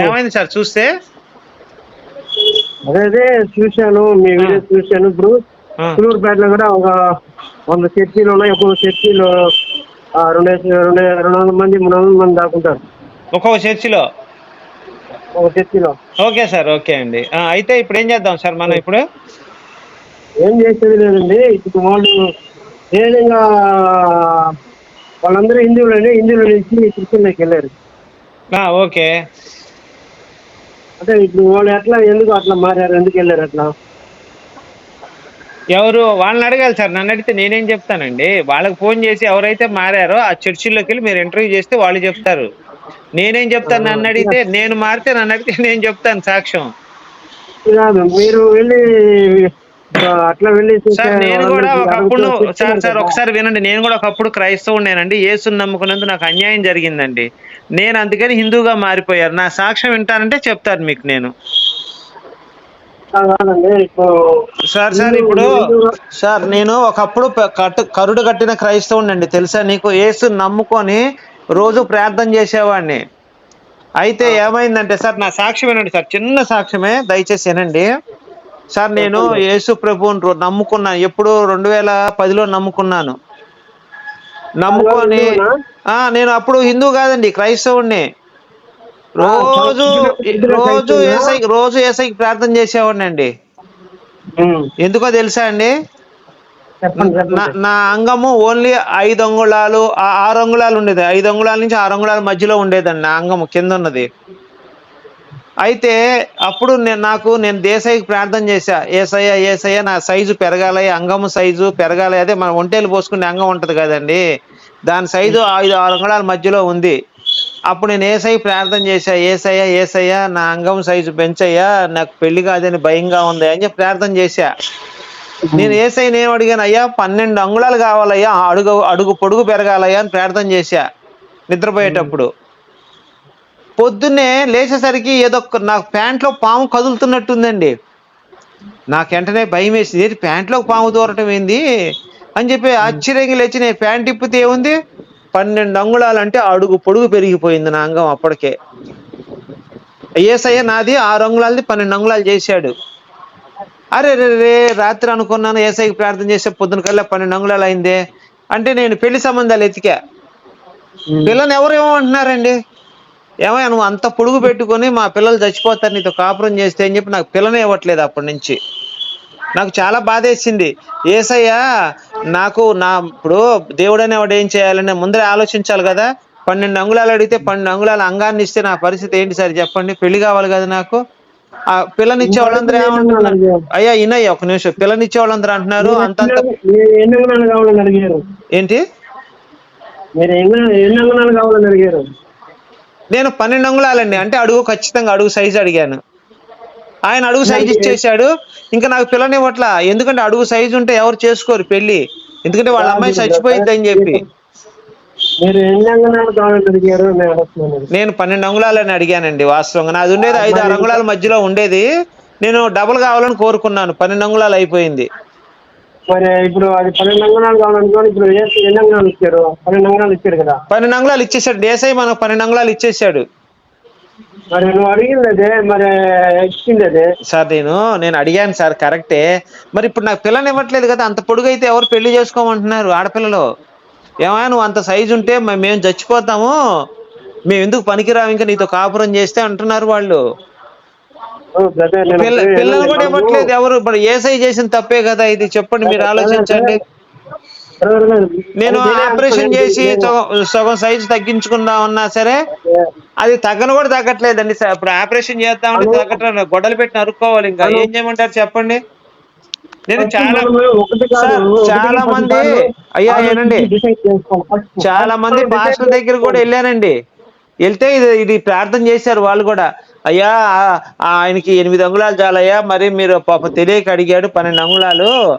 ఏమైంది సార్? చూస్తే? అదే అదే చూశాను. మీ వీడియో చూశాను. ఇప్పుడు ఆ. చిలూరుపేటలో కూడా ఒక వంద చర్చీలు ఉన్నాయి. ఒక్కొక్క చర్చీలో రెండు రెండు రెండు వందల మంది మూడు వందల మంది దాకుంటారు ఒక్కొక్క చర్చిలో ఒక చర్చిలో ఓకే సార్ ఓకే అండి. అయితే ఇప్పుడు ఏం చేద్దాం సార్ మనం ఇప్పుడు? ఏం చేసేది లేదండి. ఇప్పుడు వాళ్ళు ఏ విధంగా వాళ్ళందరూ హిందువులని హిందువుల నుంచి క్రిస్టియన్లోకి వెళ్ళారు. ఓకే. అంటే ఇప్పుడు వాళ్ళు ఎట్లా ఎందుకు అట్లా మారారు ఎందుకు వెళ్ళారు అట్లా? ఎవరు వాళ్ళని అడగాలి సార్. నన్ను అడిగితే నేనేం చెప్తానండి? వాళ్ళకి ఫోన్ చేసి ఎవరైతే మారారో ఆ చర్చిల్లోకి వెళ్ళి మీరు ఇంటర్వ్యూ చేస్తే వాళ్ళు చెప్తారు. నేనేం చెప్తాను నన్ను అడిగితే నేను మారితే నన్ను అడిగితే నేను చెప్తాను సాక్ష్యం. మీరు వెళ్ళి అట్లా వెళ్ళి సార్ నేను కూడా ఒకప్పుడు సార్ సార్ ఒకసారి వినండి నేను కూడా ఒకప్పుడు క్రైస్తవునేనండి యేసుని నమ్ముకున్నందుకు నాకు అన్యాయం జరిగిందండి. నేను అందుకని హిందూగా మారిపోయారు నా సాక్ష్యం వింటానంటే చెప్తాను మీకు నేను. సార్ సార్ ఇప్పుడు సార్ నేను ఒకప్పుడు కరుడు కట్టిన క్రైస్తవునండి తెలుసా నీకు? యేసు నమ్ముకొని రోజు ప్రార్థన చేసేవాడిని. అయితే ఏమైందంటే సార్ నా సాక్ష్యం వినండి సార్. చిన్న సాక్ష్యమే దయచేసి వినండి. సార్ నేను యేసు ప్రభువుని నమ్ముకున్నాను ఎప్పుడు రెండు వేల పదిలో నమ్ముకున్నాను. నమ్ముకొని ఆ నేను అప్పుడు హిందూ కాదండి క్రైస్తవుడిని రోజు రోజు ఏసై రోజు ఏసైకి ప్రార్థన చేసేవాడిని అండి. ఎందుకో తెలుసా అండి? నా అంగము ఓన్లీ ఐదు అంగుళాలు ఆ- ఆరు అంగుళాలు ఉండేది. ఐదు అంగుళాల నుంచి ఆరు అంగుళాల మధ్యలో ఉండేదండి నా అంగము కింద ఉన్నది. అయితే అప్పుడు నేను నాకు నేను దేశాయికి ప్రార్థన చేశా ఏసయ్య ఏసయ్య నా సైజు పెరగాలి అంగము సైజు పెరగాలి అదే మన ఒంటేలు పోసుకునే అంగం ఉంటుంది కదండి. దాని సైజు ఐదు ఆరు అంగుళాల మధ్యలో ఉంది. అప్పుడు నేను ఏసై ప్రార్థన చేశా ఏసయ్య ఏసయ్య నా అంగం సైజు పెంచయ్యా నాకు పెళ్ళి కాదని భయంగా ఉంది అని చెప్పి ప్రార్థన చేశా. నేను ఏసై నేను అడిగాను అయ్యా పన్నెండు అంగుళాలు కావాలయ్యా అడుగు అడుగు పొడుగు పెరగాలయ్యా అని ప్రార్థన చేశా నిద్రపోయేటప్పుడు. పొద్దున్నే లేచేసరికి ఏదో నాకు ప్యాంట్లో పాము కదులుతున్నట్టుందండి. నాకు వెంటనే భయం వేసింది. ఏంటి ప్యాంట్లో పాము దూరటం ఏంది? అని చెప్పి ఆశ్చర్యంగా లేచి నేను ప్యాంట్ ఇప్పితే ఏముంది? పన్నెండు అంగుళాలు అంటే అడుగు పొడుగు పెరిగిపోయింది నా అంగం అప్పటికే. ఏసయ్య నాది ఆరు అంగుళాలది పన్నెండు అంగుళాలు చేశాడు. అరే రే రే రాత్రి అనుకున్నాను ఏసైకి ప్రార్థన చేసే పొద్దున కల్లా పన్నెండు అంగుళాలు అయిందే. అంటే నేను పెళ్ళి సంబంధాలు ఎతికా. పిల్లని ఎవరు ఏమంటున్నారండి ఏమయ్యా నువ్వు అంత పొడుగు పెట్టుకొని మా పిల్లలు చచ్చిపోతారు నీతో కాపురం చేస్తే అని చెప్పి నాకు పిల్లని ఇవ్వట్లేదు అప్పటి నుంచి. నాకు చాలా బాధేసింది. ఏసయ్య నాకు నా ఇప్పుడు దేవుడు అనేవాడు ఏం చేయాలని ముందరే ఆలోచించాలి కదా. పన్నెండు అంగుళాలు అడిగితే పన్నెండు అంగుళాల అంగాన్ని ఇస్తే నా పరిస్థితి ఏంటి సార్ చెప్పండి. పెళ్ళి కావాలి కదా నాకు. ఆ పిల్లనిచ్చే వాళ్ళందరూ ఏమంటున్నారు? అయ్యా ఇనయ్య ఒక నిమిషం. పిల్లనిచ్చే వాళ్ళందరూ అంటున్నారు అడిగారు? ఏంటి? మీరు ఎన్ని కావాలని అడిగారు? నేను పన్నెండు అంగుళాలండి. అంటే అడుగు ఖచ్చితంగా అడుగు సైజు అడిగాను. ఆయన అడుగు సైజు ఇచ్చేసాడు ఇంకా నాకు పిల్లనివ్వట్లా ఎందుకంటే అడుగు సైజు ఉంటే ఎవరు చేసుకోరు పెళ్ళి ఎందుకంటే వాళ్ళ అమ్మాయి చచ్చిపోయింది అని చెప్పి. నేను పన్నెండు అంగుళాలని అడిగానండి వాస్తవంగా. నాది ఉండేది ఐదు ఆరు అంగుళాల మధ్యలో ఉండేది. నేను డబుల్ కావాలని కోరుకున్నాను. పన్నెండు అంగుళాలు అయిపోయింది. మరి ఇప్పుడు అది పన్నెండు అంగనాలు కావాలనుకోని ఇప్పుడు ఎన్ని అంగనాలు ఇచ్చారు? పన్నెండు అంగనాలు ఇచ్చారు కదా. పన్నెండు అంగుళాలు ఇచ్చేసాడు దేశాయి మనకు పన్నెండు అంగుళాలు ఇచ్చేసాడు మరి నువ్వు అడిగింది అదే మరి ఇచ్చింది అదే. సార్ నేను నేను అడిగాను సార్ కరెక్టే. మరి ఇప్పుడు నాకు పిల్లని ఇవ్వట్లేదు కదా అంత పొడుగు అయితే ఎవరు పెళ్ళి చేసుకోమంటున్నారు ఆడపిల్లలు? ఏమైనా నువ్వు అంత సైజు ఉంటే మ- మేము చచ్చిపోతాము. మేము ఎందుకు పనికిరాము ఇంకా నీతో కాపురం చేస్తే అంటున్నారు వాళ్ళు ఓ బ్రదర్ నేను పిల్ల అప్పుడే పిల్లలు కూడా ఇవ్వట్లేదు. ఎవరు ఇప్పుడు ఏ సైజ్ చేసిన తప్పే కదా ఇది. చెప్పండి మీరు ఆలోచించండి. నేను ఆపరేషన్. చేసి సగం సైజు తగ్గించుకుందాం అన్నా సరే అది. తగ్గను కూడా తగ్గట్లేదండి సార్. ఇప్పుడు ఆపరేషన్ చేద్దామంటే తగ్గట్లేదు. గొడ్డలు పెట్టి నరుక్కోవాలి ఇంకా. ఏం చేయమంటారు చెప్పండి? నేను చాలా చాలా మంది అయ్యా ఏనండి. చాలా మంది పాస్టర్ దగ్గర కూడా వెళ్ళానండి. వెళ్తే ఇది ఇది ప్రార్థన చేశారు వాళ్ళు కూడా. అయ్యా ఆ- ఆయనకి ఎనిమిది అంగుళాలు చాలయ్యా. మరి మీరు పాప తెలియక అడిగాడు పన్నెండు అంగుళాలు.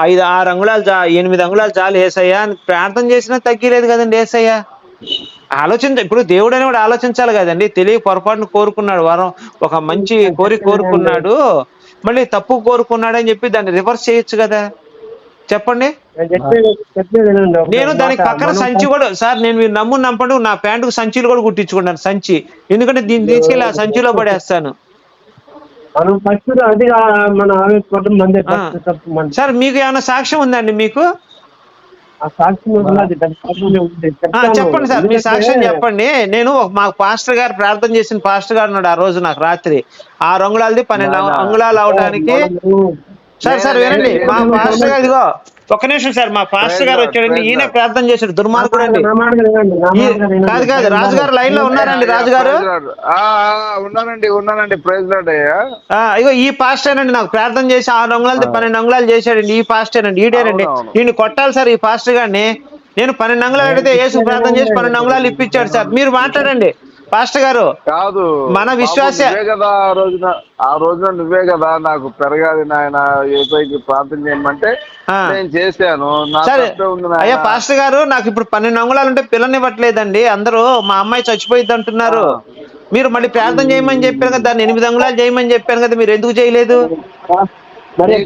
ఐదు ఆరు అంగుళాలు చా ఎనిమిది అంగుళాలు చాలు ఏసయ్యా. అని ప్రార్థన చేసినా తగ్గిలేదు కదండి ఏసయ్యా. ఆలోచించ ఇప్పుడు దేవుడు అని కూడా ఆలోచించాలి కదండి. తెలియ పొరపాటును కోరుకున్నాడు వరం ఒక మంచి కోరిక కోరుకున్నాడు. మళ్ళీ తప్పు కోరుకున్నాడు అని చెప్పి దాన్ని రివర్స్ చేయొచ్చు కదా. చెప్పండి. నేను దానికి. పక్కన సంచి కూడా సార్ నేను మీరు నమ్ము నమ్మండి నా ప్యాంటుకు సంచిలు కూడా కుట్టించుకుంటాను సంచి. ఎందుకంటే దీన్ని తీసుకెళ్ళి ఆ సంచిలో పడేస్తాను. సార్ మీకు ఏమైనా సాక్ష్యం ఉందండి మీకు. చెప్పండి సార్ మీ సాక్ష్యం చెప్పండి. నేను మా పాస్టర్ గారు ప్రార్థన చేసిన పాస్టర్ గారు ఉన్నాడు ఆ రోజు నాకు రాత్రి. ఆ రంగుళాలది పన్నెండు అంగుళాలు అవడానికి సార్ సార్ వినండి. మా నేను- పాస్టర్ గారు ఇదిగో ఒక్క నిమిషం సార్ మా పాస్టర్ గారు వచ్చాడండి. ఈయన. ప్రార్థన చేశాడు. దుర్మార్గుడు అండి. కాదు కాదు రాజు గారు. లైన్లో ఉన్నారండి రాజు గారు Praise Lord. ఆ, ఆ, ఉన్నానండి ఉన్నానండి. ఇగో ఈ పాస్టేనండి నాకు ప్రార్థన చేసి ఆరు అంగుళాలు పన్నెండు అంగుళాలు చేశాడండి. ఈ పాస్టేనండి ఈడేనండి. ఈయన కొట్టాలి సార్ ఈ పాస్టర్ గారిని నేను పన్నెండు అంగుళాలు అడిగితే యేసు ప్రార్థన చేసి పన్నెండు అంగుళాలు ఇప్పించాడు సార్. మీరు మాట్లాడండి. పాస్టర్ గారు కాదు. మన విశ్వాస- కదా ఆ రోజున ఆ రోజున నువ్వే కదా నాకు పెరగాలి నాయన ఏపైకి ప్రార్థన చేయమంటే. నేను చేశాను. అయ్యా పాస్టర్ గారు నాకు ఇప్పుడు పన్నెండు అంగుళాలు ఉంటే పిల్లనివ్వట్లేదండి. అందరూ మా అమ్మాయి చచ్చిపోయింది అంటున్నారు. మీరు మళ్ళీ ప్రార్థన చేయమని చెప్పారు కదా దాన్ని ఎనిమిది అంగుళాలు చేయమని చెప్పాను కదా మీరు ఎందుకు చేయలేదు? మరి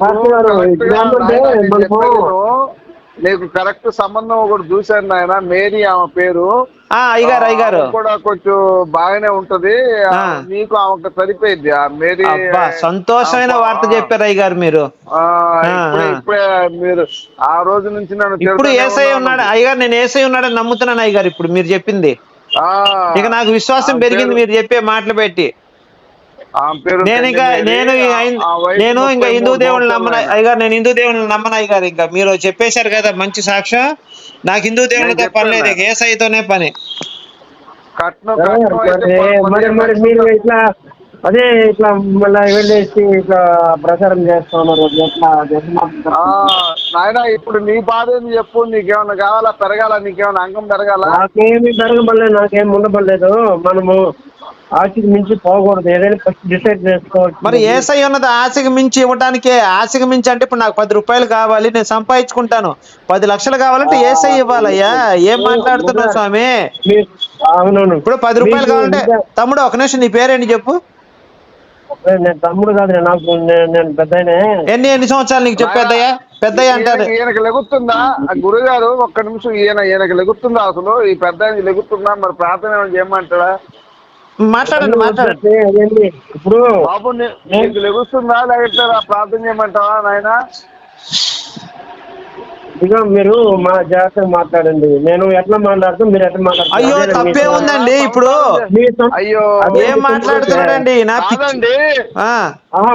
నీకు కరెక్ట్ సంబంధం ఒకటి చూశాను నాయన. మేరీ ఆమె పేరు. అయ్యగారు అయ్యగారు. కూడా కొంచెం బాగానే ఉంటది. ఆ. నీకు ఆమెకు సరిపోయింది. ఆ మేరీ సంతోషమైన వార్త చెప్పారు అయ్యగారు మీరు. ఇప్పుడే మీరు ఆ రోజు నుంచి నన్ను ఇప్పుడు ఏసై. ఉన్నాడు. అయ్యగారు నేను ఏసై ఉన్నాడని నమ్ముతున్నాను అయ్యగారు ఇప్పుడు మీరు చెప్పింది. ఇక నాకు విశ్వాసం పెరిగింది పేరు- మీరు చెప్పే మాటలు పెట్టి. నేను ఇంకా. నేను నేను ఇంకా హిందూ దేవుళ్ళు నమ్మను. అయ్యగారు నేను హిందూ దేవుళ్ళు నమ్మను అయ్యగారు ఇంకా. మీరు చెప్పేశారు కదా మంచి సాక్ష్యం. నాకు హిందూ దేవుళ్ళతో నేను పని లేదు. ఇక ఏసైతోనే పని. కట్నం సరే, కట్నం అయితే మరి పది- మరి మరి మీరు ఇట్లా అదే ఇట్లా మళ్ళీ వెళ్ళేసి ఇట్లా ప్రచారం చేస్తున్నారు ఎట్లా ఆ, నాయనా ఇప్పుడు నీ బాధ ఏంది చెప్పు నీకేమన్నా కావాలా పెరగాల నీకేమన్నా అంగం పెరగాల? నాకేమి పెరగబడలేదు నాకేం ఉండబడలేదు. మనము ఆశకి మించి పోకూడదు. ఏదైనా ఫస్ట్ డిసైడ్ చేసుకోవచ్చు. మరి ఏసై ఉన్నది? ఆశకి మించి ఇవ్వడానికే ఆశకి మించి అంటే ఇప్పుడు నాకు పది రూపాయలు కావాలి నేను సంపాదించుకుంటాను. పది లక్షలు కావాలంటే ఏసై ఇవ్వాలయ్యా? ఏం మాట్లాడుతున్నావు స్వామి? మీరు- అవునవును. ఇప్పుడు పది రూపాయలు కావాలంటే తమ్ముడు ఒక నిమిషం నీ పేరేంటి చెప్పు? నేను తమ్ముడు కాదు నేను నాకు నేను- నేను పెద్దనే ఎన్ని ఎన్ని సంవత్సరాలు నీకు చెప్పేద్దయ్యా పెద్దయ్య? అంటారు. ఈయనకి- లెగుతుందా? ఆ గురుగారు ఒక్క నిమిషం ఈయన ఈయనకి లెగుతుందా అసలు? ఈ పెద్ద లెగుతుందా? మరి ప్రార్థన చేయమంటాడా? మాట్లాడండి మాట్లాడండి. ఇప్పుడు బాబు నీ- నీకు లెగుస్తుందా? లేకపోతే ఆ ప్రార్థన చేయమంటావా నాయన? ఇక మీరు మా జాగ్రత్తగా మాట్లాడండి. నేను ఎట్లా మాట్లాడుతూ మీరు ఎట్లా మాట్లాడుతారు అయ్యో తప్పే ఉందండి ఇప్పుడు. అయ్యో. ఏం మీ మాట్లాడుతున్నాడండి నా కాదండి. ఆ,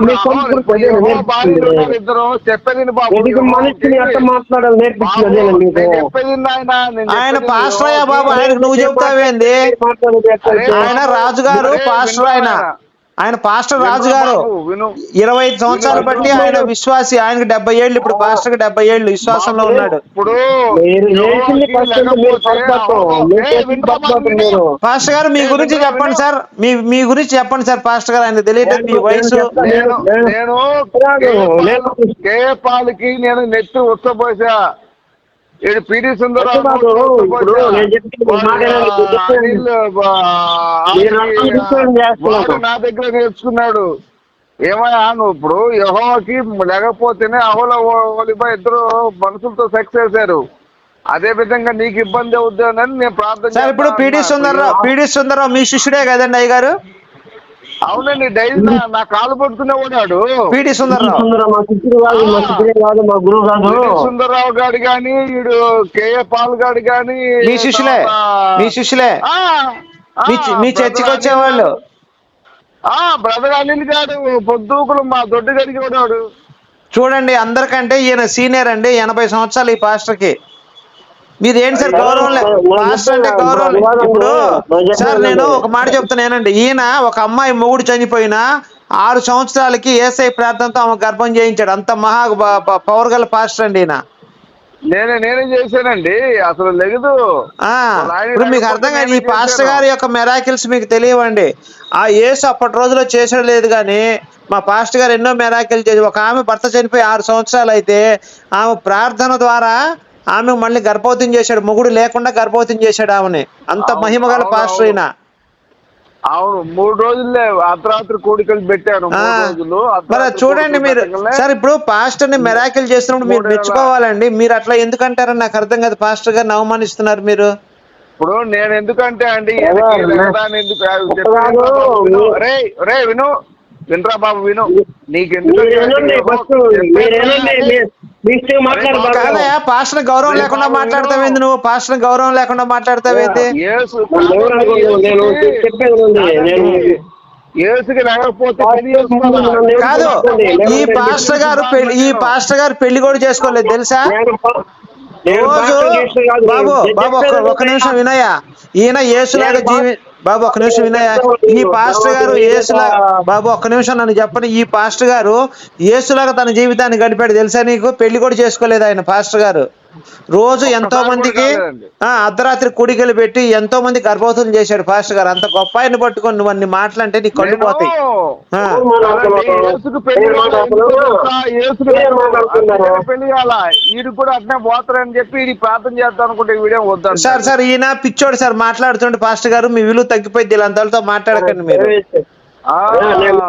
మీ ఇద్దరు. చెప్పేది బాబు. మనిషిని ఎట్లా బాబు, మాట్లాడాలి? నేర్పిస్తుంది అదే నేను మీకు. చెప్పేది విను నాయన నేను ఆయన చెప్పేది పాస్టర్ అయ్యా బాబు ఆయనకు నువ్వు మాట్లాడేది ఎట్లా అయితే? ఆయన రాజుగారు పాస్టర్ ఆయన. ఆయన పాస్టర్ రాజు గారు ఇరవై ఐదు సంవత్సరాలు బట్టి ఆయన విశ్వాసి ఆయనకి డెబ్బై ఏళ్ళు ఇప్పుడు పాస్టర్కి డెబ్బై ఏళ్ళు విశ్వాసంలో ఉన్నాడు. పాస్టర్ గారు మీ గురించి చెప్పండి. సార్. మీ మీ గురించి చెప్పండి సార్ పాస్టర్ గారు. ఆయన తెలియటం మీ వయసు. నేను చెప్తాను. నేను నేను- నేను కాదు, నేను- కేపాలకి నేను నెత్తి ఉచ్చపోసా ఈడు పిడి సుందరరావు కాదు, ఇప్పుడు నేను చెప్పింది మీ మాట వినండి, ఇప్పుడు చెప్పండి. మీరు అర్థం చేసుకొని చేస్తున్నారు. వాడు నా దగ్గర నేర్చుకున్నాడు ఏమయ్యా నువ్వు ఇప్పుడు యహోకి లేకపోతేనే అహోల ఓలిబా ఇద్దరు మనుషులతో సెక్స్ చేశారు అదే విధంగా నీకు ఇబ్బంది అవుతుందని నేను ప్రార్థన సార్ ఇప్పుడు పిడి. సుందర్రావు పిడి సుందర్రావు మీ శిష్యుడే కదండి అయ్య గారు అవునండి డైలీ నా- కాలు పట్టుకునే ఉన్నాడు పిడి సుందర్రావు. సుందరం మా గురువు పిడి సుందరరావు గారు గాని వీడు కేఏ పాల్ గారు గాని మీ శిష్యులే మీ శిష్యులే. మీ చర్చికి వచ్చేవాళ్ళు. గారు. ఆ బ్రదర్ అనిల్ గారు పొద్దుకులు మా దొడ్డు గడికి ఉన్నాడు చూడండి అందరికంటే ఈయన సీనియర్ అండి ఎనభై సంవత్సరాలు ఈ పాస్టర్ మీరు ఏంటి సార్ గౌరవం లే పాస్టర్ అంటే గౌరవం. ఇప్పుడు సార్ నేను ఒక మాట చెప్తున్నానండి ఈయన ఒక అమ్మాయి మొగుడు చనిపోయినా ఆరు సంవత్సరాలకి ఏసై ప్రార్థనతో ఆమె గర్భం చేయించాడు. అంత మహా పవర్ గల పాస్టర్ అండి ఈయన. నేనే నేనే చేశానండి. అసలు లెగదు ఆ, ఇప్పుడు మీకు అర్థం కాదు ఈ పాస్టర్ గారి యొక్క మెరాకిల్స్ మీకు తెలియవండి. ఆ యేసు అప్పటి రోజుల్లో చేసాడు లేదు కానీ మా పాస్టర్ గారు ఎన్నో మెరాకిల్ చేసి ఒక ఆమె భర్త చనిపోయి ఆరు సంవత్సరాలు అయితే ఆమె ప్రార్థన ద్వారా ఆమె మళ్ళీ గర్భవతిని చేశాడు మొగుడు లేకుండా గర్భవతిని చేశాడు ఆమెని. అంత మహిమ గల పాస్టర్ అయినా అవును మూడు రోజులే అర్ధరాత్రి కోడికలు రోజులు. మరి చూడండి మీరు. సార్ ఇప్పుడు పాస్టర్ని మెరాకిల్ చేస్తున్నప్పుడు మీరు మెచ్చుకోవాలండి. మీరు అట్లా ఎందుకంటారని నాకు అర్థం కాదు. పాస్టర్ గారిని అవమానిస్తున్నారు మీరు. ఇప్పుడు నేను ఎందుకంటే అండి ఎందుకు విను. మీ- రే రే విను. వినరా బాబు విను. నీకు ఎందుకు పాస్టర్ గౌరవం లేకుండా మాట్లాడతావేంది నువ్వు? పాస్టర్ గౌరవం లేకుండా మాట్లాడతావేంది కాదు. ఈ పాస్టర్ గారు పెళ్ళి ఈ పాస్టర్ గారు పెళ్ళి కూడా చేసుకోలేదు తెలుసా? రోజు పాస్టర్ చేసిన కాదు. బాబు బాబు ఒక చెప్పేది ఒక నిమిషం వినయ్య. ఈయన యేసులాగా నేను జీవి బాబు ఒక నిమిషం వినయ ఈ పాస్టర్ గారు యేసులా బాబు ఒక్క నిమిషం నన్ను చెప్పని ఈ పాస్టర్ గారు ఏసులాగా తన జీవితాన్ని గడిపాడు. తెలుసా నీకు? పెళ్ళి కూడా చేసుకోలేదు ఆయన పాస్టర్ గారు. రోజు ఎంతో మందికి ఆ అర్ధరాత్రి కుడికలు పెట్టి ఎంతో మంది గర్భవతులు చేశాడు పాస్టర్ గారు. అంత గొప్ప ఆయన పట్టుకొని నువ్వు అన్ని మాటలంటే నీ కళ్ళు పోతాయి. పెళ్ళి కాల ఈడు కూడా అట్నే పోతారని చెప్పి ఇది ప్రార్థన చేద్దాం అనుకుంటే ఈ వీడియో వద్దాను సార్ సార్ ఈయన పిచ్చోడు సార్ మాట్లాడుతుంటే పాస్టర్ గారు మీ విలువ తగ్గిపోయింది ఇలాంతలతో మాట్లాడకండి మీరు. ఆ, నేను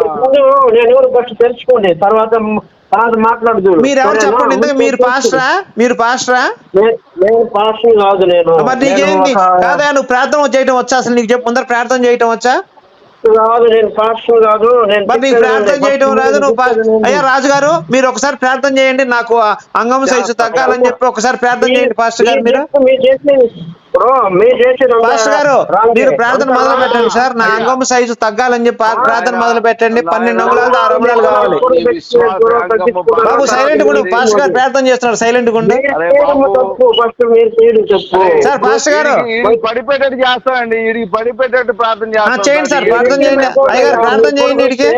ఫస్ట్ తెలుసుకోండి. తర్వాత మాట్లాడదు మీరు ఎవరు చెప్పండి ఇంతకు? మీరు పాస్టరా? మీరు పాస్టరా? నేను పాస్టర్ కాదు నేను. మరి నీకేంటి? కాదా నువ్వు ప్రార్థన చేయటం వచ్చా? అసలు నీకు చెప్పు ముందర ప్రార్థన చేయటం వచ్చా? కాదు నేను పాస్టర్ కాదు నేను మరి నీకు ప్రార్థన. చేయటం రాదు నువ్వు. అయ్యా రాజు గారు మీరు ఒకసారి ప్రార్థన చేయండి నాకు అంగం సైజు తగ్గాలని చెప్పి ఒకసారి ప్రార్థన చేయండి పాస్టర్ గారు మీరు. చేస్తే- పాస్టర్ గారు. మీరు ప్రార్థన మొదలు పెట్టండి సార్. నా. అంగం సైజు తగ్గాలని చెప్పి ప్రార్థన మొదలు పెట్టండి పన్నెండు అంగుళాలు ఆరు అంగుళాలు కావాలి. బాబు సైలెంట్ గుండు. పాస్టర్ గారు ప్రార్థన చేస్తున్నారు. సైలెంట్ గుండు. సార్ పాస్టర్ గారు. పడిపెట్టేట్టు చేస్తానండి వీడికి పడిపెట్టేట్టు ప్రార్థన ఆ, చేస్తాను చేయండి సార్ ప్రార్థన చేయండి. అయ్యగారు ప్రార్థన చేయండి వీడికి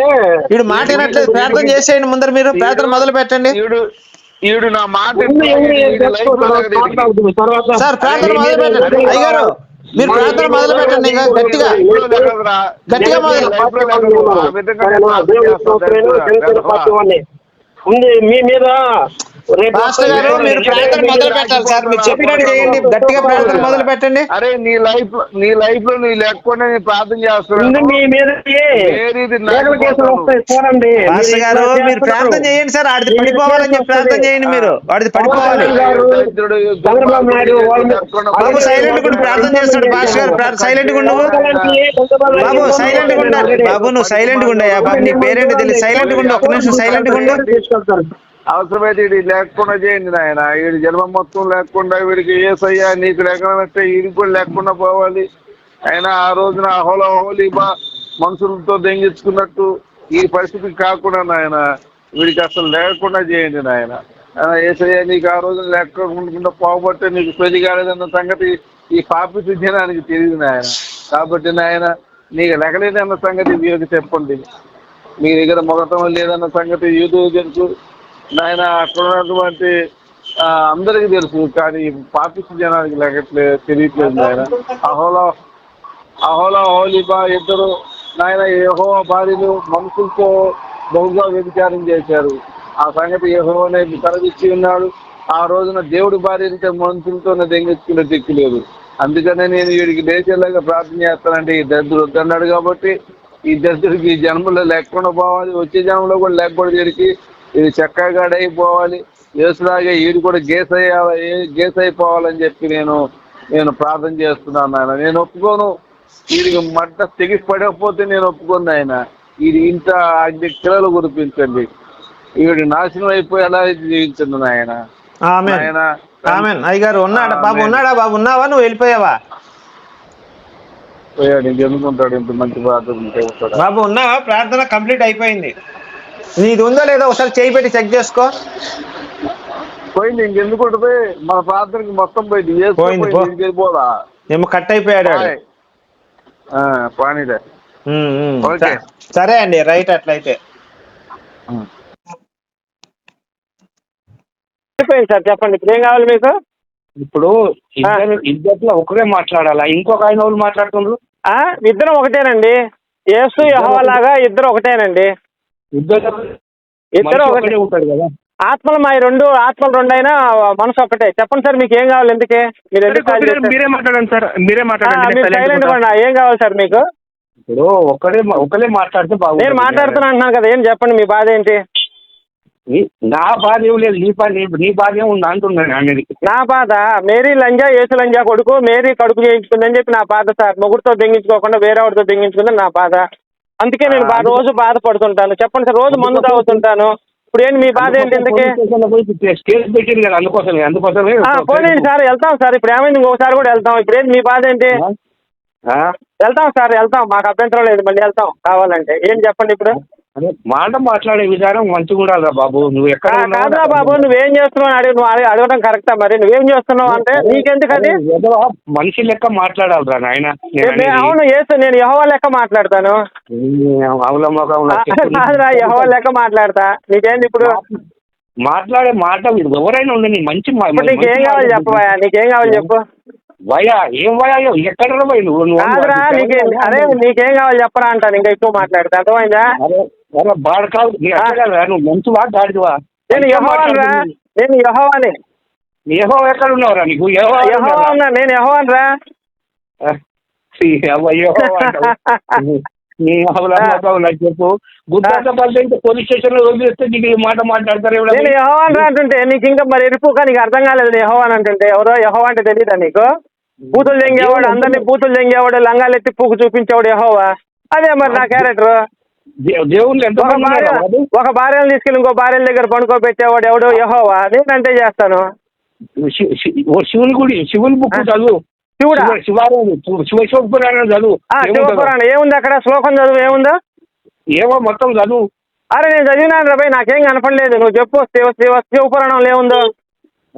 వీడు మాట వినట్లేదు ప్రార్థన చేసేయండి ముందర మీరు. ప్రార్థన మొదలు పెట్టండి ఈడు నా మాట సార్ ప్రార్థన మీరు- మొదలు పెట్టండి మీరు- అయ్యగారు మీరు ప్రార్థన మొదలు పెట్టండి గట్టిగా. గట్టిగా మొదలు-. ఉంది మీ మీద పాస్టర్ గారు మీరు ప్రార్థన మొదలు పెట్టాలి సార్ మీరు చెప్పినట్టు చేయండి గట్టిగా ప్రార్థన మొదలు పెట్టండి అరే నీ లైఫ్ నీ లైఫ్లో నీ లేకుండా నేను ప్రార్థన చేస్తున్నాను మీ మీద ఏది నాకు లేఖల కేసులు వస్తాయి చూడండి పాస్టర్ గారు ఇట్లా మీరు ప్రార్థన. చేయండి సార్ ఆడిది పడిపోవాలని చెప్పి ప్రార్థన చేయండి మీరు వాడిది పడిపోవాలి బాబు సైలెంట్ గుండు ప్రార్థన చేస్తాడు పాస్టర్ గారు సైలెంట్ గుండు బాబు సైలెంట్ గుండు బాబు నువ్వు సైలెంట్ గుండయ్యా బాబు నీ పేరేంటి తెలియదు సైలెంట్ గుండు ఒక నిమిషం సైలెంట్ గుండు తీసుకెళ్తారు అవసరమైతే ఇది లేకుండా చేయండి నాయన. వీడి జన్మ మొత్తం లేకుండా వీడికి ఏసయ్యా నీకు లేకనంటే వీడికి కూడా లేకుండా పోవాలి. అయినా ఆ రోజున హోలా హోలీ బా మనుషులతో దెంగించుకున్నట్టు ఈ పరిస్థితి కాకుండా నాయన వీడికి అసలు లేకుండా చేయండి నాయన. ఏసయ్యా నీకు ఆ రోజున లేకుండా పోబట్టే నీకు పెళ్ళి కాలేదన్న సంగతి ఈ పాపి జనానికి తెలియదు నాయన. కాబట్టి నాయన నీకు లెగలేదన్న సంగతి వీరికి చెప్పండి. మీ దగ్గర మొగతం లేదన్న సంగతి యూదు తెలుసు. నాయన అక్కడ ఉన్నటువంటి అందరికీ తెలుసు కానీ పాపిస్ట్ జనానికి లేకట్లేదు తెలియట్లేదు నాయన. అహోలా అహోలా హోలీబా ఇద్దరు నాయన ఏహో భార్యలు మనుషులతో బహుగా వ్యభిచారం చేశారు. ఆ సంగతి అనేది తరగతి ఉన్నాడు. ఆ రోజున దేవుడి భార్యలతో మనుషులతోనే దెంగించుకునే దిక్కు లేదు. అందుకనే నేను వీడికి లేచేలాగా ప్రార్థన చేస్తానంటే ఈ దరిద్రుడు వద్దన్నాడు కాబట్టి ఈ దరిద్రుడికి ఈ జన్మలో లేకుండా పోవాలి వచ్చే జన్మలో కూడా లేకపోతే వీడికి ఇది చక్కగాడైపోవాలి యేసులాగే వీడు కూడా గేస్ అయ్యాలి గేస్ అయిపోవాలని చెప్పి నేను నేను ప్రార్థన చేస్తున్నాను నాయన నేను ఒప్పుకోను. వీడికి మట్ట తెగి పడకపోతే నేను ఒప్పుకోను ఆయన. ఇది ఇంత అగ్ని కిలలు కురిపించండి. వీడి నాశనం అయిపోయేలా జీవించండి ఆమెన్. అయ్యగారు ఉన్నాడా బాబు ఉన్నాడా బాబు? ఉన్నావా? నువ్వు వెళ్ళిపోయావా? పోయాడు. ఇంకెందుకుంటాడు ఇంత మంచి ప్రార్థన. బాబు ఉన్నావా? ప్రార్థన కంప్లీట్ అయిపోయింది. నీది ఉందో లేదో ఒకసారి చేయి పెట్టి చెక్ చేసుకో. పోయింది ఇంకెందుకు ఉంటుంది మన ప్రార్థనకి మొత్తం పోయింది. ఏసు పోయింది, పో. పోయింది ఇంకెళ్ళిపోదా ఏమో కట్ అయిపోయాడు పానీలే. సరే అండి రైట్ అట్లయితే. అయిపోయింది సార్ చెప్పండి. ఇప్పుడు ఏం కావాలి మీకు? ఇప్పుడు ఇద్దరు ఇద్దరిలో ఒకరే మాట్లాడాలా? ఇంకొక ఆయన వాళ్ళు మాట్లాడుతున్నారు ఆ, ఇద్దరం ఒకటేనండి. యేసు యెహోవాలాగా ఇద్దరు ఒకటేనండి. ఇద్దరు ఇద్దరు మనిషి ఒకటే ఒకటే ఉంటాడు కదా. ఆత్మలు మా రెండు ఆత్మలు రెండు అయినా మనసు ఒకటే చెప్పండి సార్ మీకు ఏం కావాలి ఎందుకే? మీరు మీరే- మాట్లాడండి సార్. మీరే మాట్లాడండి సైలెంట్. ఏం కావాలి సార్ మీకు? ఇప్పుడు ఒక్కడే ఒకరే మాట్లాడితే బాగుంటుంది. నేను మాట్లాడుతున్నా అంటున్నాను కదా ఏం చెప్పండి మీ బాధ ఏంటి? నీ- బాధ ఏం లేదు నీ బాధ నీ- బాధ ఏం ఉంది అంటున్నాను నా బాధ మేరీ లంజా యేసు లంజా కొడుకు మేరీ కడుపు చేయించుకుందని చెప్పి నా బాధ సార్. మొగుడుతో దెంగించుకోకుండా వేరే వాడితో దెంగించుకుందని నా బాధ. అందుకే నేను రోజు బాధపడుతుంటాను. చెప్పండి సార్ రోజు మందు తాగుతుంటాను. ఇప్పుడు ఏంటి మీ బాధ ఏంటి? ఇంతకీ పోలీస్ స్టేషన్లో పోయి కేసు పెట్టింది కదా అందుకోసమే అందుకోసమే ఆ, పోనీయండి సార్ వెళ్తాం సార్. ఇప్పుడు ఏమైంది? ఇంకొకసారి కూడా వెళ్తాం. ఇప్పుడు ఏంటి మీ బాధ ఏంటి? వెళ్తాం సార్ వెళ్తాం. మాకు అభ్యంతరం లేదు. మళ్ళీ వెళ్తాం. కావాలంటే. ఏం చెప్పండి ఇప్పుడు? అదే మాట మాట్లాడే విధానం మంచిగా ఉండాలిరా బాబు. నువ్వు ఎక్కడ కాదురా బాబు నువ్వేం చేస్తున్నావు అని అడిగి నువ్వు అడగ- అడగడం కరెక్టా మరి? నువ్వేం చేస్తున్నావు అంటే నీకెందుకు అది? ఏదో మనిషి లెక్క మాట్లాడాలిరా నాయన. ఏ- నే- అవును ఏసు నేను యహోవా లెక్క మాట్లాడతాను. అవుల చెప్పు. కాదురా యహోవా లెక్క మాట్లాడతా. నీకేంది ఇప్పుడు? మాట్లాడే మాట ఎవరైనా ఉండని మంచి మా- ఇప్పుడు నీకేం మంచి కావాలి మాట చెప్పవా నీకేం కావాలి చెప్పు? వయా ఏం వయా ఎక్కడ పోయి నువ్వు? నువ్వు కాదురా నీకే అరే నీకేం కావాలి చెప్పరా అంటాను ఇంకా ఎక్కువ మాట్లాడతా. అర్థమైందా? అరే అరే నీ నువ్వు మంచివా గాడిదివా నేను నేను యహోవాని. ఏహో ఎక్కడ ఉన్నావురా నీకు? ఉన్నా నేను యహోవాన్ రా. నీ నాకు చెప్పు. పోలీస్ స్టేషన్లో వదిలేస్తే నీకు ఈ మాట మాట్లాడతారు ఎవడన్నా? నేను యహోవాన్ రా అంటుంటే నీకు ఇంకా మరి ఎరుపుగా నీకు అర్థం కాలేదు యహోవాన్ అంటుంటే ఎవరో యహోవా అంటే తెలియదా నీకు? బూతులు దెంగేవాడు అందరినీ బూతులు దెంగేవాడు లంగాలు ఎత్తి పూకు చూపించేవాడు యహోవా. అదే మరి నా క్యారెక్టర్ దేవుళ్ళు ఒక భార్య భార్యను తీసుకెళ్ళి ఇంకో భార్యల దగ్గర పడుకోబెట్టేవాడు ఎవడు యహోవా. నేను అంతే చేస్తాను శివుని గుడి శివుని బుక్ చదువు. శివుడా? శివ- శివారాయణ శివ శివ పురాణం చదువు. శివపురాణం ఏముంది అక్కడ? శ్లోకం చదువు. ఏముందో? ఏవో మొత్తం చదువు. అరే నేను చదివినాను రా భయ్. నాకేం కనపడలేదు. నువ్వు చెప్పు. శివ శివ శివపురాణంలో ఏముందో?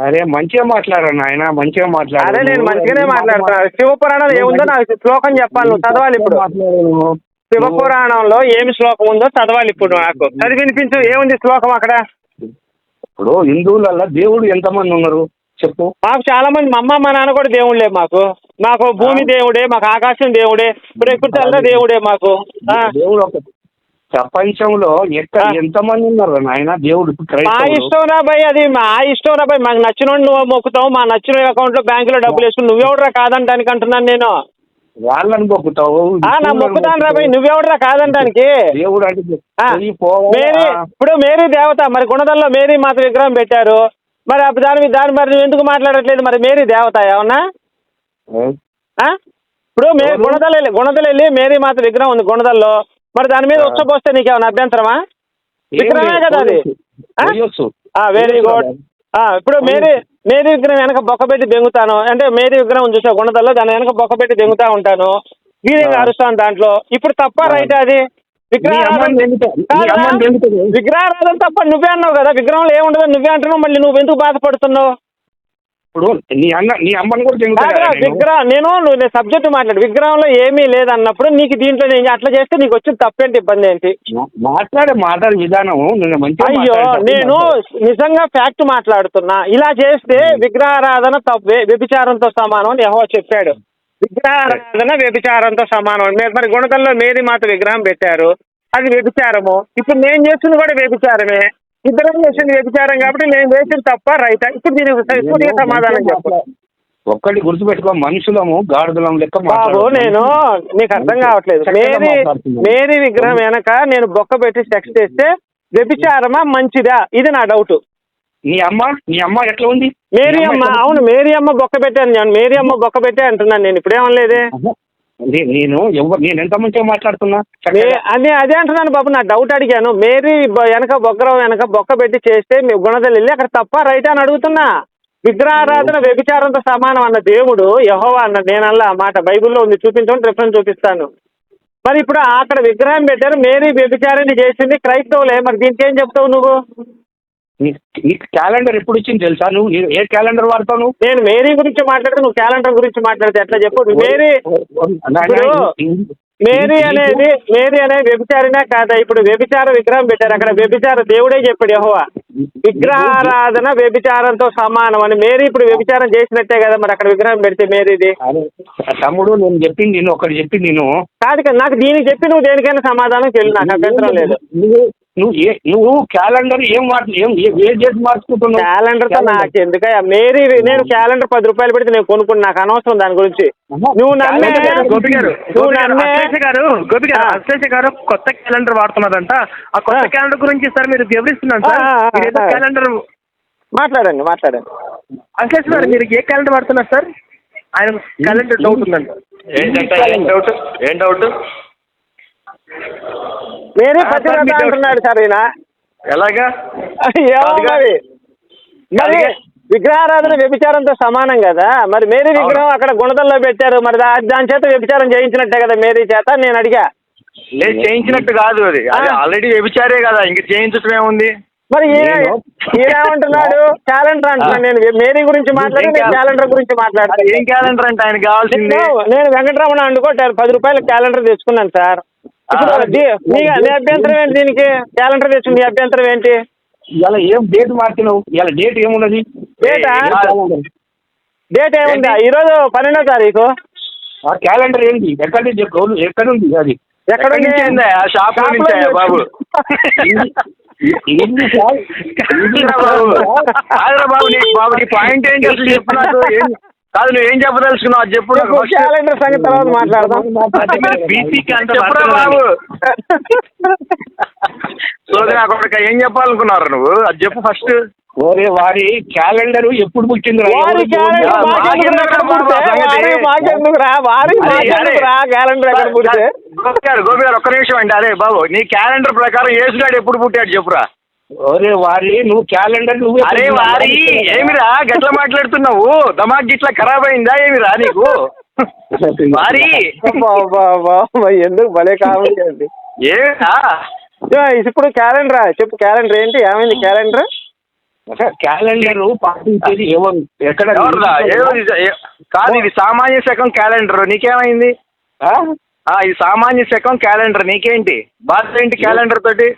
అరే మంచిగా మాట్లాడరా నాయన. మంచిగా మాట్లాడు. అదే నేను మంచిగానే మాట మాట్లాడుతున్నాను శివపురాణంలో ఏముందో నాకు శ్లోకం చెప్పాలి. నువ్వు చదవాలి ఇప్పుడు. శివపురాణంలో ఏమి శ్లోకం ఉందో చదవాలి ఇప్పుడు నాకు. చదివి వినిపించు ఏముంది శ్లోకం అక్కడ? ఇప్పుడు హిందువులలో దేవుడు ఎంతమంది ఉన్నారు? చెప్పు. మాకు చాలా మంది మా అమ్మ మా నాన్న కూడా దేవుళ్ళే మాకు. మాకు భూమి దేవుడే మాకు ఆకాశం దేవుడే ప్రకృతి అంతా దేవుడే మాకు. దేవుడు ఒక ప్రపంచంలో ఎక్కడ. ఎంతమంది ఉన్నారు నాయన దేవుడు మా ఇష్టం రా భయ్ అది మా ఇష్టం రా భయ్ మాకు నచ్చిన నువ్వు మొక్కుతావు మా నచ్చిన అకౌంట్లో బ్యాంకులో డబ్బులు వేసుకుని నువ్వెవడరా కాదంటానికి అంటున్నాను నేను. వాళ్ళని మొక్కుతావు నా మొక్కుతాను రా భయ్ నువ్వెవడరా కాదంటానికి? దేవుడు అంటే? మేరీ ఇప్పుడు మేరీ దేవత మరి గుణదల్లో మేరీ మాత విగ్రహం పెట్టారు. మరి అప్పుడు దాని దాని మరి నువ్వు ఎందుకు మాట్లాడట్లేదు? మరి మేరీ దేవత ఏమన్నా? ఆ? ఇప్పుడు మే? గుణదల గుణదల వెళ్ళి మేరీ మాత విగ్రహం ఉంది గుణదల్లో. మరి దాని మీద. ఉచ్చపోస్తే నీకేమైనా అభ్యంతరమా? విగ్రహమే కదా అది. Very good. ఇప్పుడు మేరీ మేరీ విగ్రహం వెనక బొక్క పెట్టి దెంగుతాను అంటే మేరీ విగ్రహం చూసా గుణదల్లో దాని వెనక బొక్క పెట్టి దెంగుతా ఉంటాను. ఆ. అరుస్తాను దాంట్లో? ఇప్పుడు తప్ప. రైట్ అది? ఎందుకు- విగ్రహారాధన తప్ప నువ్వే అన్నావు కదా. విగ్రహంలో ఏముండదు? నువ్వే అంటున్నావు మళ్ళీ నువ్వు ఎందుకు బాధపడుతున్నావు? ఇప్పుడు నీ అన్న నీ అమ్మని కూడా విగ్రహం నేను నువ్వు సబ్జెక్ట్ మాట్లాడు. విగ్రహంలో ఏమీ లేదన్నప్పుడు నీకు దీంట్లో నేను అట్లా చేస్తే నీకు వచ్చిన తప్పేంటి ఇబ్బంది ఏంటి? మాట్లాడే మాట్లాడే విధానం నేను అయ్యో నేను నిజంగా ఫ్యాక్ట్ మాట్లాడుతున్నా. ఇలా చేస్తే విగ్రహారాధన తప్పే వ్యభిచారంతో సమానం అని యెహోవా చెప్పాడు. విగ్రహారాధన వ్యభిచారంతో సమానం మీరు మరి గుణదల్లో మేరీ మాత విగ్రహం పెట్టారు. అది వ్యభిచారము. ఇప్పుడు నేను చేస్తుంది కూడా వ్యభిచారమే. ఇద్దరం చేసింది వ్యభిచారం కాబట్టి నేను చేసింది తప్ప రైట్. ఇప్పుడు దీనికి సమాధానం చెప్పు. ఒక్కటి గుర్తుపెట్టుకో మనుషులము గాడిదలం లెక్క బాబు. నేను నీకు అర్థం కావట్లేదు. మేరీ. మేరీ విగ్రహం వెనక నేను బొక్క పెట్టి సెక్స్ చేస్తే వ్యభిచారమా మంచిదా? ఇది నా డౌట్. నీ అమ్మ నీ అమ్మ ఎట్లా ఉంది? మేరీ అమ్మ? అవును మేరీ అమ్మ బొక్క పెట్టాను నేను మేరీ అమ్మ బొక్క పెట్టే అంటున్నాను నేను. ఇప్పుడేమనలేదే? నేను ఎవ- నేను ఎంత మంచిగా మాట్లాడుతున్నా. అదే అదే అంటున్నాను బాబు నా డౌట్ అడిగాను. మేరీ వెనక బొగ్గరం వెనక బొక్క పెట్టి చేస్తే మీ గుణదలు వెళ్ళి అక్కడ తప్ప రైట్ అని అడుగుతున్నా. విగ్రహారాధన వ్యభిచారంతో సమానం అన్న దేవుడు యహోవా అన్న నేనల్లా మాట బైబిల్లో ఉంది చూపించమని రిఫరెన్స్ చూపిస్తాను. మరి ఇప్పుడు అక్కడ విగ్రహం పెట్టారు మేరీ వ్యభిచారాన్ని చేసింది క్రైస్తవులే. మరి దీనికి ఏం చెప్తావు నువ్వు? నీ నీ క్యాలెండర్ ఎప్పుడు వచ్చింది తెలుసా నువ్వు? ఏ- ఏ క్యాలెండర్ వాడతావు నువ్వు? నేను మేరీ గురించి మాట్లాడితే నువ్వు క్యాలెండర్ గురించి మాట్లాడితే ఎట్లా చెప్పు? మేరీ మేరీ అనేది మేరీ అనేది వ్యభిచారినా కాదా? ఇప్పుడు వ్యభిచార విగ్రహం పెట్టారు. అక్కడ వ్యభిచార దేవుడే చెప్పాడు యెహోవా. విగ్రహారాధన వ్యభిచారంతో సమానం అని. మేరీ ఇప్పుడు వ్యభిచారం చేసినట్టే కదా మరి అక్కడ విగ్రహం పెడితే మేరీది? తమ్ముడు నేను చెప్పింది నేను ఒకటి చెప్పింది నేను. కాదు కదా నాకు దీనికి చెప్పి నువ్వు దేనికైనా సమాధానం తెలియదు నాకు అభ్యంతరం లేదు. నువ్వు నువ్వు ఏ నువ్వు క్యాలెండర్ ఏం మార్చు ఏం ఏ- డేట్ మార్చుకుంటున్నావు? క్యాలెండర్తో Calendar. నాకు ఎందుకయ్యా మేరీ నేను క్యాలెండర్ పది రూపాయలు పెడితే నేను కొనుక్కుని నాకు అనవసరం దాని గురించి. నువ్వు నమ్మే గోపి గారు నువ్వు నమ్మే అశ్లేష గారు గోపి గారు. అశ్లేష గారు కొత్త క్యాలెండర్ వాడుతున్నారంట. ఆ కొత్త. క్యాలెండర్ గురించి సార్ మీరు వివరిస్తున్నాను సార్. క్యాలెండర్ మాట్లాడండి మాట్లాడండి. అశ్లేష గారు మీరు ఏ క్యాలెండర్ వాడుతున్నారు సార్? ఆయన క్యాలెండర్ డౌట్ ఉందండి. ఏంటంటే ఏం డౌట్? ఏం డౌట్? మీ డౌట్. అంటున్నాడు సార్ ఈయన. ఎలాగా. మరి. విగ్రహారాధన వ్యభిచారంతో సమానం కదా? మరి మేరీ విగ్రహం అక్కడ గుణదల్లో పెట్టారు. మరి దాని చేత వ్యభిచారం చేయించినట్టే కదా మేరీ చేత? నేను అడిగా. లేదు చేయించినట్టు కాదు అది. ఆల్రెడీ వ్యభిచారే కదా. ఇంక చేయించడం ఏముంది? మరి నేను- ఏమంటున్నాడు? క్యాలెండర్ అంటున్నాను నేను మేరీ గురించి మాట్లాడి నేను క్యాలెండర్? గురించి మాట్లాడతాను ఏం క్యాలెండర్ అంటే ఆయనకి కావాల్సింది? నేను నేను వెంకటరమణ అనుకోటారు పది రూపాయల క్యాలెండర్ తెచ్చుకున్నాను సార్. నీ అభ్యంతరం ఏంటి? దీనికి క్యాలెండర్ తెచ్చుకుని నీ అభ్యంతరం ఏంటి? ఇలా ఏం డేట్ మార్చినావు? ఇలా డేట్ ఏమున్నది? డేటా? డేట్ ఏముందా ఈ రోజు పన్నెండో తారీఖు. ఆ క్యాలెండర్ ఏంటి ఎక్కడ నుంచి? ఎక్కడ ఉంది? అది ఎక్కడ షాప్ బాబు? బాబు. బాబు నీ పాయింట్ ఏంటి అసలు చెప్పు నాకు? కాదు నువ్వు ఏం చెప్పదలుచుకున్నావు? అది చెప్పు నాకు first. క్యాలెండర్ సంగతి తర్వాత మాట్లాడదాం. చెప్పురా బాబు. సోదరి కొడుక ఏం చెప్పాలనుకున్నారు నువ్వు? అది చెప్పు ఫస్ట్ ఓరే వారి క్యాలెండర్ ఎప్పుడు పుట్టింది? వారి క్యాలెండర్ ఎక్కడ పుడితే? వారి వారి అరే, మాకెందుకు రా క్యాలెండర్ ఎక్కడ పుడితే గోపి గారు గోపి గారు ఒక్క నిమిషం అండి. అరే బాబు నీ క్యాలెండర్ ప్రకారం యేసుగాడు ఎప్పుడు పుట్టాడు చెప్పురా వారి నువ్వు క్యాలెండర్ నువ్వే అరే వారి ఏమిరా గట్ల మాట్లాడుతున్నావు? దమాక్ గిట్ల ఖరాబ్ అయిందా ఏమిరా నీకు? వారి. ఎందుకు భలే కామెడీ అండి ఏమిరా యా, ఇప్పుడు క్యాలెండర్ చెప్పు క్యాలెండర్ ఏంటి? ఏమైంది క్యాలెండర్? క్యాలెండర్ పాటించేది ఎక్కడ ఏ- కాదు ఇది సామాన్య శకం క్యాలెండర్. నీకేమైంది? ఇది సామాన్య శకం క్యాలెండర్. నీకేంటి? బాధ ఏంటి క్యాలెండర్ తోటి?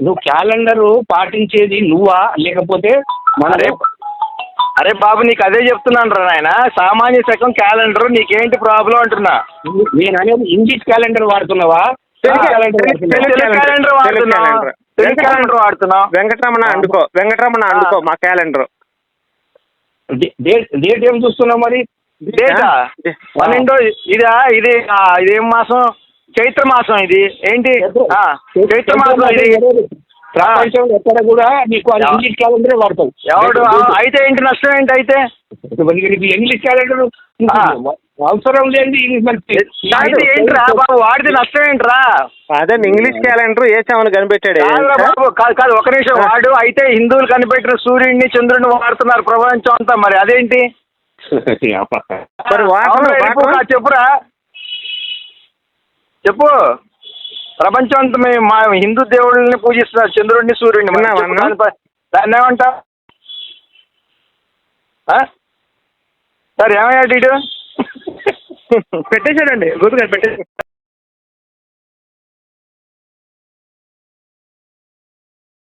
నువ్వు క్యాలెండర్ పాటించేది నువ్వా? లేకపోతే మన అరే బాబు నీకు అదే చెప్తున్నాను రా నాయన. సామాన్య శకం క్యాలెండర్ నీకేంటి ప్రాబ్లం అంటున్నా? నేను అనేది ఇంగ్లీష్ క్యాలెండర్ వాడుతున్నావా? క్యాలెండర్ వాడుతున్నావా? క్యాలెండర్ వెంకటరమణ అండుకో వెంకటరమణ అండుకో మా క్యాలెండర్. డేట్ ఏం చూస్తున్నావు మరి? డేటా పన్నెండో ఇదా? ఇది ఇదేం మాసం? చైత్ర మాసం ఇది. ఏంటి? ఆ, చైత్ర మాసం ఇది. ప్రపంచంలో ఎక్కడ కూడా నీకు అది ఇంగ్లీష్ క్యాలెండరే వాడతావు. ఎవడు? అయితే ఏంటి? నష్టం ఏంటి అయితే? English calendar. అవసరం అయితే ఏంట్రా బాబు? వాడితే నష్టం ఏంట్రా? అదే ఇంగ్లీష్ క్యాలెండర్ వేసామని కనిపెట్టాడు? కాదురా బాబు కాదు కాదు ఒక నిమిషం. వాడు అయితే హిందువులు కనిపెట్టిన సూర్యుడిని చంద్రుడిని వాడుతున్నారు. ప్రపంచం అంతా మరి అదేంటి? చెప్పురా. చెప్పు. ప్రపంచం అంతా మేము మా హిందూ దేవుళ్ళని పూజిస్తున్నారు చంద్రుడిని సూర్యుడిని. విన్నావా అన్న? దానిపై- దాన్ని ఏమంటా సార్ ఏమయ్యాడు ఇటు పెట్టేశాడండి. గోపి గారు పెట్టేశాడు.